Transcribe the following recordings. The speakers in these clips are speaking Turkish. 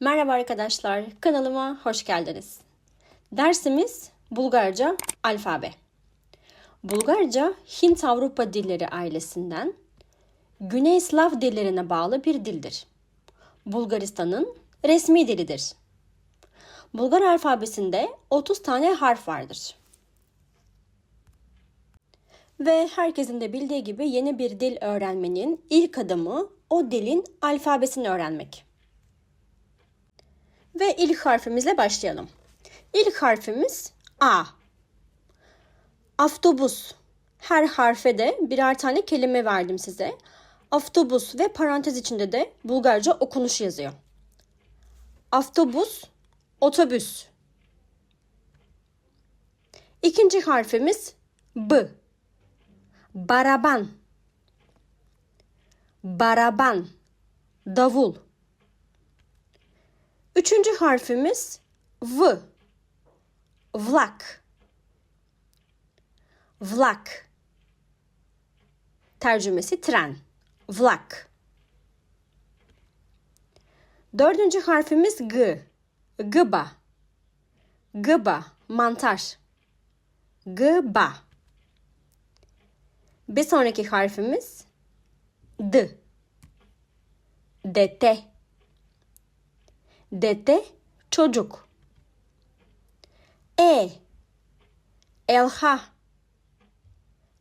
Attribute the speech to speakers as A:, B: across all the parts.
A: Merhaba arkadaşlar, kanalıma hoş geldiniz. Dersimiz Bulgarca alfabe. Bulgarca Hint-Avrupa dilleri ailesinden Güney Slav dillerine bağlı bir dildir. Bulgaristan'ın resmi dilidir. Bulgar alfabesinde 30 tane harf vardır. Ve herkesin de bildiği gibi yeni bir dil öğrenmenin ilk adımı o dilin alfabesini öğrenmek. Ve ilk harfimizle başlayalım. İlk harfimiz A. Aftobus. Her harfe de birer tane kelime verdim size. Aftobus ve parantez içinde de Bulgarca okunuş yazıyor. Aftobus, otobüs. İkinci harfimiz B. Baraban. Baraban. Davul. Üçüncü harfimiz V. Vlak. Vlak. Tercümesi tren. Vlak. Dördüncü harfimiz G. Gıba. Gıba. Mantar. Gıba. Bir sonraki harfimiz D. Dete. Dete çocuk. E. Elha.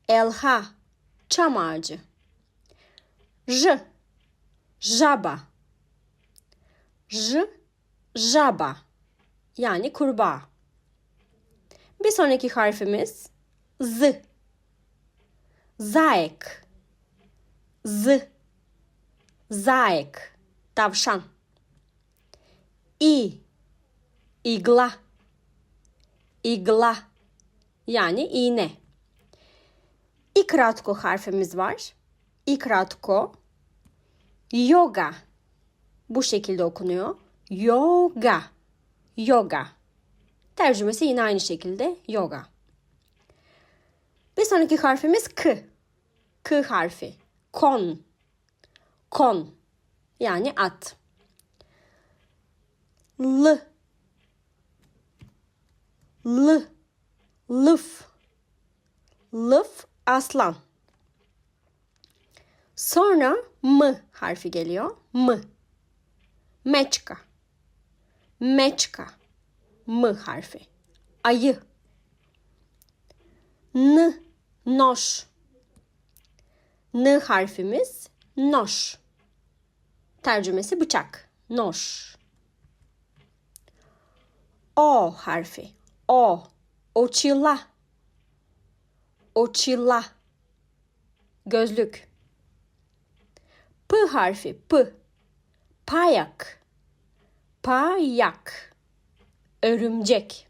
A: Elha çam ağacı. J. Jaba. J. Jaba. Yani kurbağa. Bir sonraki harfimiz Z. Zaek. Z. Zaek. Tavşan. İ. İgla. İgla. Yani iğne. İkratko harfimiz var. İkratko. Yoga. Bu şekilde okunuyor. Yoga. Yoga. Tercümesi yine aynı şekilde yoga. Bir sonraki harfimiz K. K harfi. Kon. Kon. Yani at. L. L. Lıf. Lıf aslan. Sonra M harfi geliyor. M. Meçka. Meçka. M harfi. Ayı. N. Noş. N harfimiz noş. Tercümesi bıçak. Noş. O harfi. O. Oçilla. Oçilla. Gözlük. P harfi. P. Payak. Payak. Örümcek.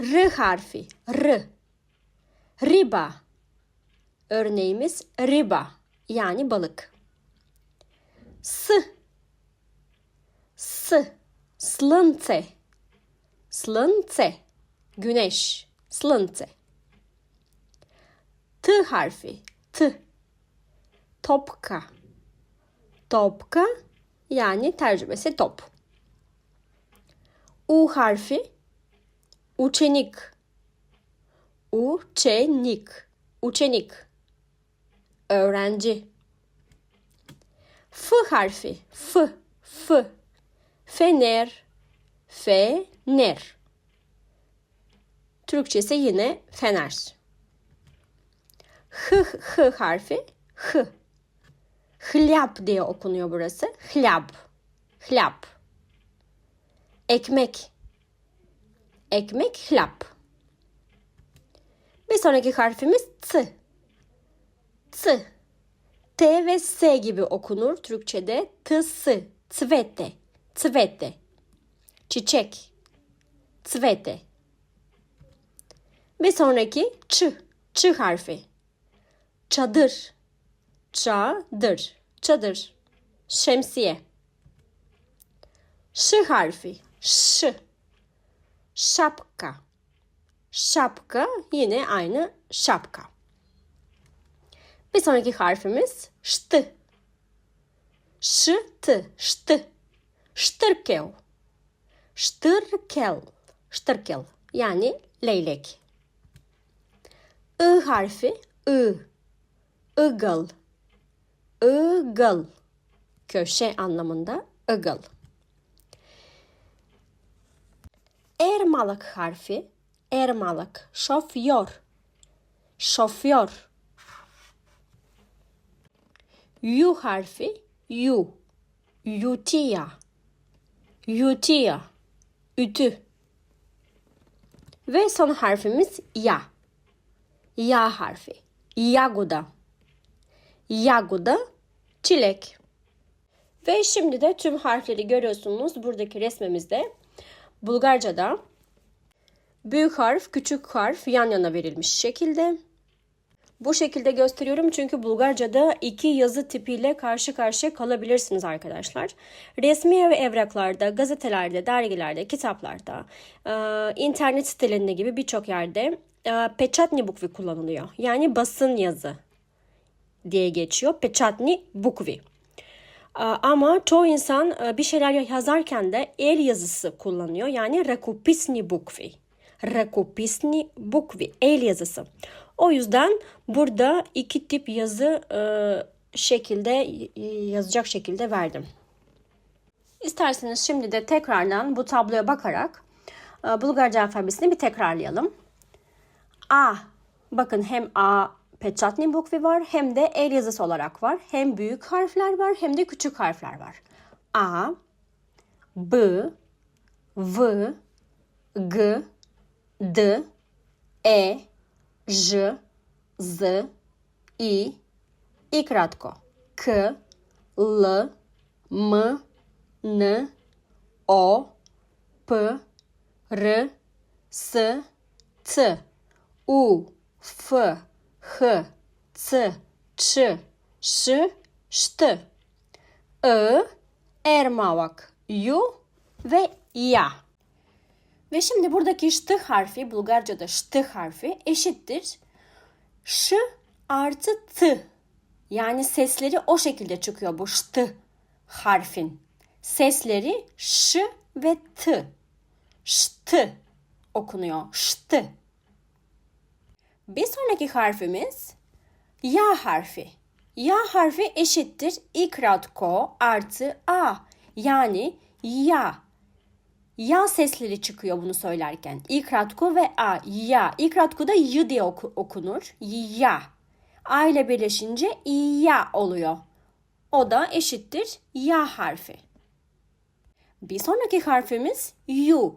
A: R harfi. R. Riba. Örneğimiz riba. Yani balık. S. S. Slınce. Slınce. Güneş. Slınce. T harfi. T. Topka. Topka yani tercümesi top. U harfi. Učenik. Učenik. Učenik. Öğrenci. F harfi. F. F. Fener. Fener. Türkçesi yine fener. H, H harfi. H. Hlyap diye okunuyor burası. Hlyap. Hlyap. Ekmek. Ekmek hlyap. Bir sonraki harfimiz T. T. T ve S gibi okunur Türkçe'de. Tısı. Tvete. Tvete. Çiçek. Tvete. Bir sonraki Ç. Ç harfi. Çadır. Çadır. Çadır. Şemsiye. Ş harfi. Ş. Şapka. Şapka yine aynı şapka. Bir sonraki harfimiz ştı. Ştı. Ştı. Stırkel. Stırkel. Stırkel. Yani leylek. I harfi I. Igıl. Igıl. Köşe anlamında ıgıl. Ermalık harfi ermalık. Şoför. Şoför. Yu harfi yu. Yutia. Yutia. Ütü. Ve son harfimiz ya. Ya harfi. Yaguda. Yaguda çilek. Ve şimdi de tüm harfleri görüyorsunuz buradaki resmimizde. Bulgarca'da büyük harf, küçük harf yan yana verilmiş şekilde. Bu şekilde gösteriyorum çünkü Bulgarca'da iki yazı tipiyle karşı karşıya kalabilirsiniz arkadaşlar. Resmi ev evraklarda, gazetelerde, dergilerde, kitaplarda, e, internet sitelerinde gibi birçok yerde e, pečatni bukvi kullanılıyor. Yani basın yazı diye geçiyor. Pečatni bukvi. Ama çoğu insan e, bir şeyler yazarken de el yazısı kullanıyor. Yani rekupisni bukvi. Rekupisni bukvi. El yazısı. O yüzden burada iki tip yazı e, şekilde yazacak şekilde verdim. İsterseniz şimdi de tekrardan bu tabloya bakarak e, Bulgarca alfabesini bir tekrarlayalım. A. Bakın hem A Pečatni bukvi var hem de el yazısı olarak var. Hem büyük harfler var hem de küçük harfler var. A, B, V, G, D, E, J, Z, I i kratko K, L, M, N, O, P, R, S, T, U, F, H, C, Ç, Ş, Şt. I, Ermavak, Yu ve Ya. Ve şimdi buradaki ştı harfi, Bulgarca'da ştı harfi eşittir. Ş artı t. Yani sesleri o şekilde çıkıyor bu ştı harfin. Sesleri ş ve t. Ştı okunuyor. Ştı. Bir sonraki harfimiz ya harfi. Ya harfi eşittir ikratko artı a. Yani ya. Ya sesleri çıkıyor bunu söylerken. İkratko ve a. Ya. İkratko da y diye oku- okunur. Ya. A ile birleşince ya oluyor. O da eşittir ya harfi. Bir sonraki harfimiz yu.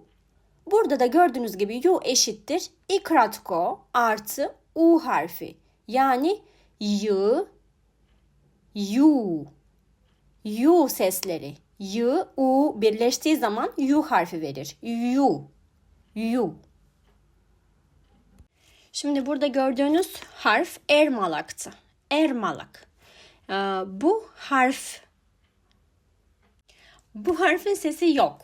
A: Burada da gördüğünüz gibi yu eşittir ikratko artı u harfi. Yani y, yu, yu sesleri. Y, u birleştiği zaman yu harfi verir. Yu, yu. Şimdi burada gördüğünüz harf ermalaktı. Ermalak. Ee, bu harf bu harfin sesi yok.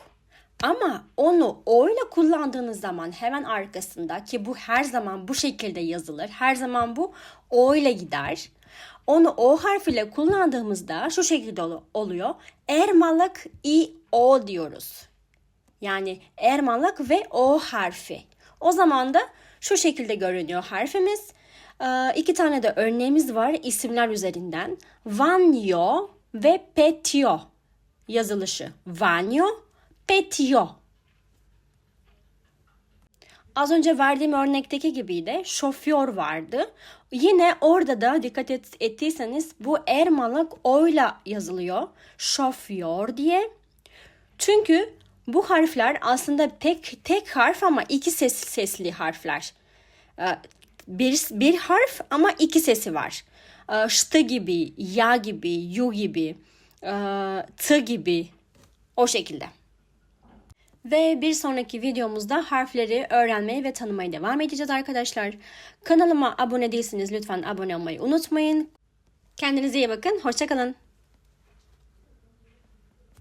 A: Ama onu o ile kullandığınız zaman hemen arkasında ki bu her zaman bu şekilde yazılır. Her zaman bu o ile gider. Onu o harfiyle kullandığımızda şu şekilde oluyor. Ermalık i o diyoruz. Yani ermalık ve o harfi. O zaman da şu şekilde görünüyor harfimiz. Ee, iki tane de örneğimiz var isimler üzerinden. Vanyo ve petio yazılışı. Vanyo petio. Az önce verdiğim örnekteki gibi de şoför vardı. Yine orada da dikkat et, ettiyseniz bu ermalık oyla yazılıyor. Şoför diye. Çünkü bu harfler aslında tek tek harf ama iki ses, sesli harfler. Bir, bir harf ama iki sesi var. Ştı gibi, ya gibi, yu gibi, t gibi o şekilde. Ve bir sonraki videomuzda harfleri öğrenmeye ve tanımaya devam edeceğiz arkadaşlar. Kanalıma abone değilseniz lütfen abone olmayı unutmayın. Kendinize iyi bakın. Hoşçakalın.